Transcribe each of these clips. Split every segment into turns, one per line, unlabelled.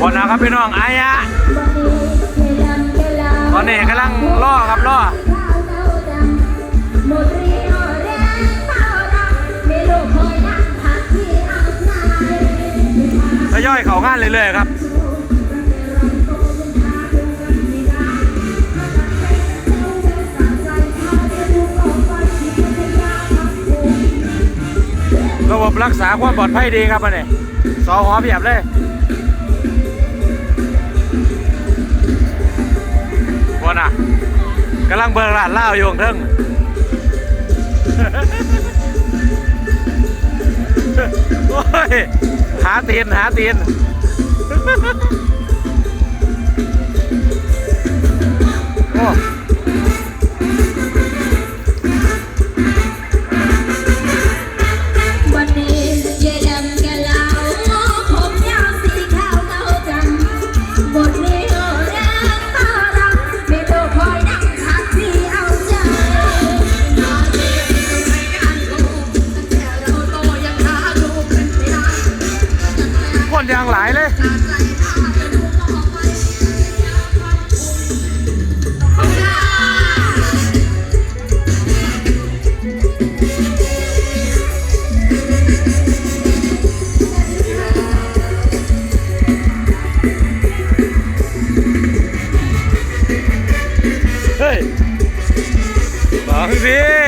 บนนะครับพี่น้องอายะตอนนี้กำลังล่อครับล่อทยอยเขางานเรื่อยๆครับระบบรักษาความปลอดภัยดีครับอันนี้สอหอเพียบเลยำลังเบิร์ร้านเหล้าอยู่ข้างเทิงโอ้ยหาตีนหาตีน
บ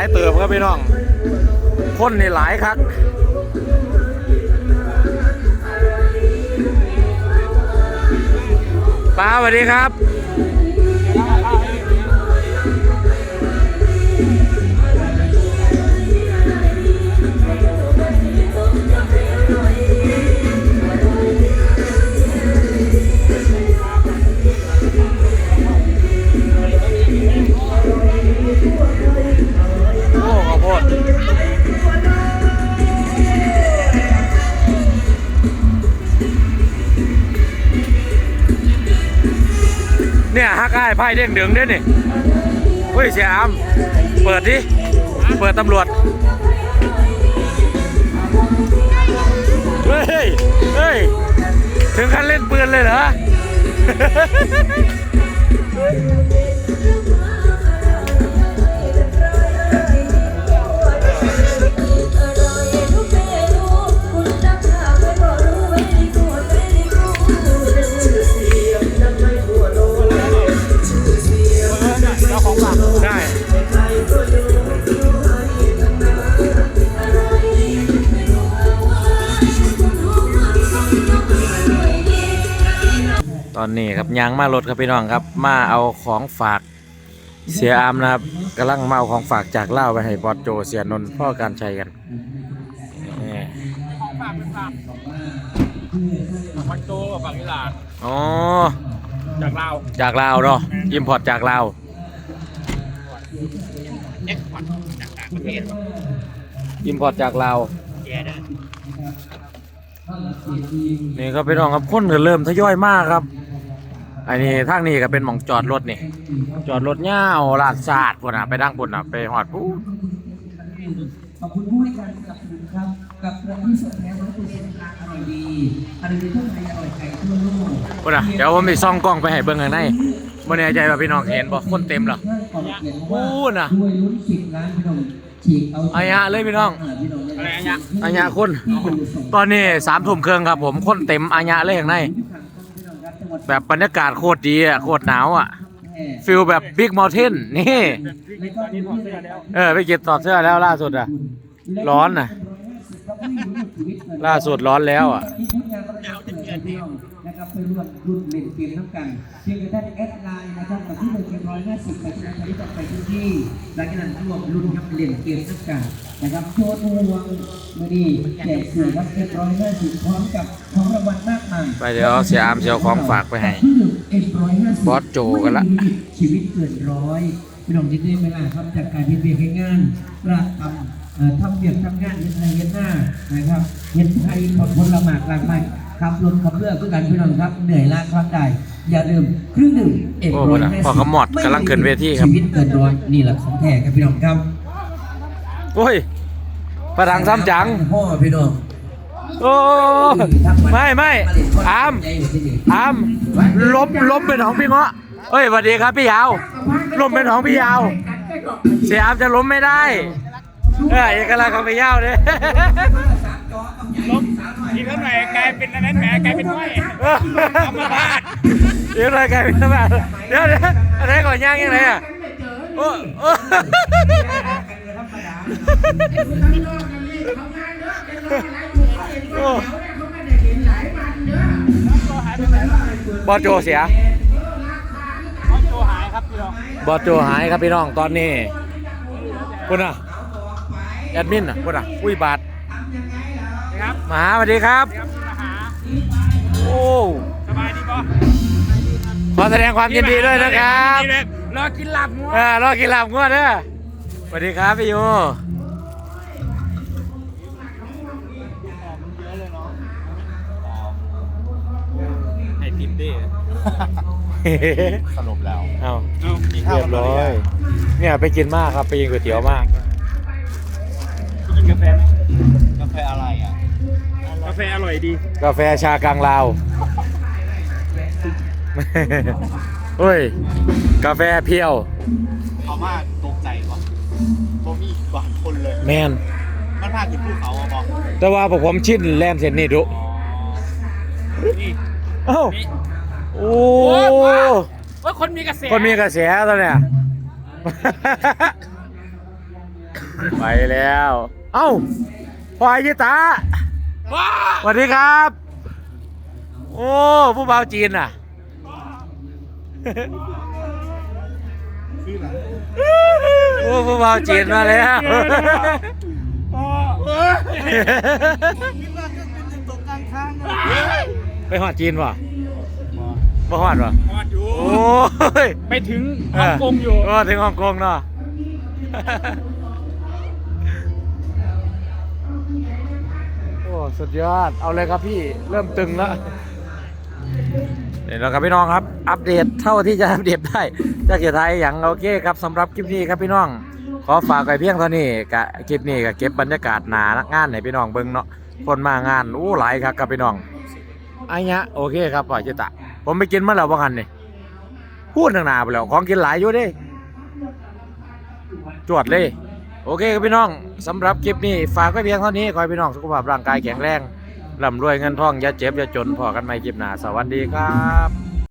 ายเติม
ครับพี่น้องคนนี่หลายครับป้าสวัสดีครับ ฮักอ้ายไพ่เด้งดึงเด้นี่เฮ้ยเสียอามเปิดดิ เปิดตำรวจ เฮ้ย เฮ้ย ถึงขั้นเล่นปืนเลยเหรอ นนี้ครับยางมารถครับพี่น้องครับ มาเอาของฝากเสียอามนะครับกำลังมาเอาของฝากจากเล่าวไปให้บอสโจเสียนนท์พ่อการชัยกันนี่
มันโตกับฝั่งอีหลาน
อ๋อ
จากลาว
จากลาวเนาะอิมพอร์ตจากลาว
เอ็กซ์พอร์ตจากต่างประเทศ
อิมพอร์ตจากลาว
แย่เด้อ
นี่ก็พี่น้องครับคนก็เริ่มทยอยมากครับ อันนี้ทางนี้ก็เป็นหม่องจอดรถนี่ จอดรถเงาวลาดสาดพุ่นน่ะไปดังพุ่นน่ะไปหอดพูด
ขอบคุณผู้ให้การสนับสนุนครับ กับร้านที่สดแท้วัตถุดิบราคาอร่อยดีอร่อยดีทั่วไทยอร่อยไก่ทั่วโลก
พุ่นน่ะเดี๋ยวผมไปซ่องกล้องไปให้เบิ่งข้างในบ่แน่ใจว่าพี่น้องเห็นบ่คนเต็มเหรอ
เพื่อขอบเขียนว่า
พูดน่ะ
ด้วยลุ้นสิบล้านพี่น้องฉีกเอา
อายะเลยพี่น้อง
พี่น้อง
อะไรอันยะ
อัญญาคนตอนนี้สามทุ่มครึ่งครับผมคนเต็มอัญญาเลยข้างใน แบบบรรยากาศโคตรดีอะ โคตรหนาวอะ ฟิลแบบบิ๊กมอลเทนนี่ เออ ไปเก็บถอดเสื้อแล้วล่าสุดอะ ร้อนน่ะ ล่าสุดร้อนแล้วอะ
ที่พุทธงานประจำเกิดพี่น้องนะครับไปร่วมรุ่นเล่นเกมน้ำกันเพียงแต่ท่านแอดไลน์นะครับกับที่หนึ่งเพียงร้อยห้าสิบไปที่ไหนไปที่ต่อไปที่ที่หลังจากนั้นร่วมรุ่นครับเล่นเกมน้ำกันนะครับโชว์ดวงมือดีแจกเสือครับเรียบร้อยห้าสิบพร้อมกับของรางวัลมากมาย
ไปเดี๋ยวเสียอามเสียของฝากไปให้
เอ็มร้อยห้าสิบบ
อสโจกันละ
ชีวิตเกินร้อยพี่น้องที่ได้เวลาครับจากการเฮ็ดเวียกให้งานระทำเอ่อทำเวียกทำงานเฮ็ดไทยเฮ็ดหน้านะครับเฮ็ดไทยผลผลละหมากหลากหลาย ขับรถขับเรือเพื่อกันพี่น้องครับเหนื่อยล้าครั้งใดอย่าลืมเครื่องดื่มเอ็ม
โอ้
ร้อย
โหนะ
ห้าสิบ
พอกระหมอดกำลังขึ้นเวทีครับ
ชีวิตเกินร้อยนี่แหละของแท้ครับพี่น้องครับ
โอ้ยประดังซ้ำจัง
พ่อพี่น้อง
โอ้ไม่ไม่อามอามล้มล้มเป็นของพี่เงาะเฮ้ยสวัสดีครับพี่ยาวล้มเป็นของพี่ยาวเสียอามจะล้มไม่ได้เออเอกลักษณ์ของพี่ยาวเนี่ย
ลบทีเท่าไหร่กลายเป็นอันนั้นแหมกลายเป็นห้อยเอามาพาด
เดี๋ยวอะไรกันพี่แบบเดี๋ยวเดี๋ยวอะไรก่อนย่างยังไงอะโอ้โอ้โอ้บอสโจเสีย
เขาโจหายครับพี่น้อง
บอสโจหายครับพี่น้องตอนนี้คุณอะแอดมินอะคุณอะอุ้ยบาท
นะครับ
มาหาสวัสดีครับ
ครับมาหา
โอ้
สบายดีป่ะ
ขอแสดงความยินดีด้วยนะครับ
ยินดีเลยรอกินหลับงัว
เออรอกินลาบงวดเด้อสวัสดีครับพี่ยู
ให้ทิมดิสรุปแล้ว
เอา
เอา
เรียบร้อยเนี่ยไปกินมากครับไปกินก๋วยเตี๋ยวมาก
กินกาแฟไหมกาแฟอะไรอะกาแฟอร่อยดี
กาแฟชากลางลาว เฮ้ย กาแฟเพียว
เขามากตกใจวะโบมีกว่าคนเลย
แมน
มันพาขึ้นภูเขาอะบอก
แต่ว่าพวกผมชินแลนเซนนี่ดุ
นี่
เอ้าโอ้
ว่าคนมีกระแส
คนมีกระแสตอนเนี้ย ไปแล้ว เอ้าพลอยยิตา
ว้า
สวัสดีครับ โอ้ผู้บ่าวจีนอะโอ้ผู้บ่าวจีนมาแล้วไปหอดจีนป่ะบ่หอดป่ะ
หอดอยู่
โอ้ย
ไปถึงฮ่องกงอยู่
เออถึงฮ่องกงเนาะ สุดยอด เอาเลยครับพี่ เริ่มตึงแล้วเดี๋ยวเราครับพี่น้องครับ อัปเดตเท่าที่จะอัปเดตได้จากเกียรติไทยอย่างโอเคครับสำหรับคลิปนี้ครับพี่น้อง ขอฝากไว้เพียงเท่านี้กะคลิปนี้ก็เก็บบรรยากาศหนางานให้พี่น้องเบิ่งเนาะ คนมางานอู้หลายครับกับพี่น้องอันเนี้ยโอเคครับป่อยจิตะ ผมไปกินมาแล้วว่างันนี่พูดหนาๆไปแล้วของกินหลายอยู่ดิจวดเลย โอเคครับพี่น้องสำหรับคลิปนี้ฝากไว้เพียงเท่านี้ขอให้พี่น้องสุขภาพร่างกายแข็งแรงร่ำรวยเงินทองอย่าเจ็บอย่าจนพอกันใหม่คลิปหน้าสวัสดีครับ